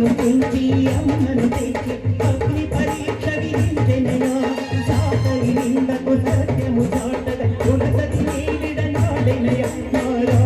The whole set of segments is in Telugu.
అమ్మను పెంచి అమ్మను తెచ్చి అగ్ని పరీక్ష విధించెనో సాతలి నిందకు సత్యము చాటగ ఉడతది నేవిడ నాడెనయ నారా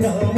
know.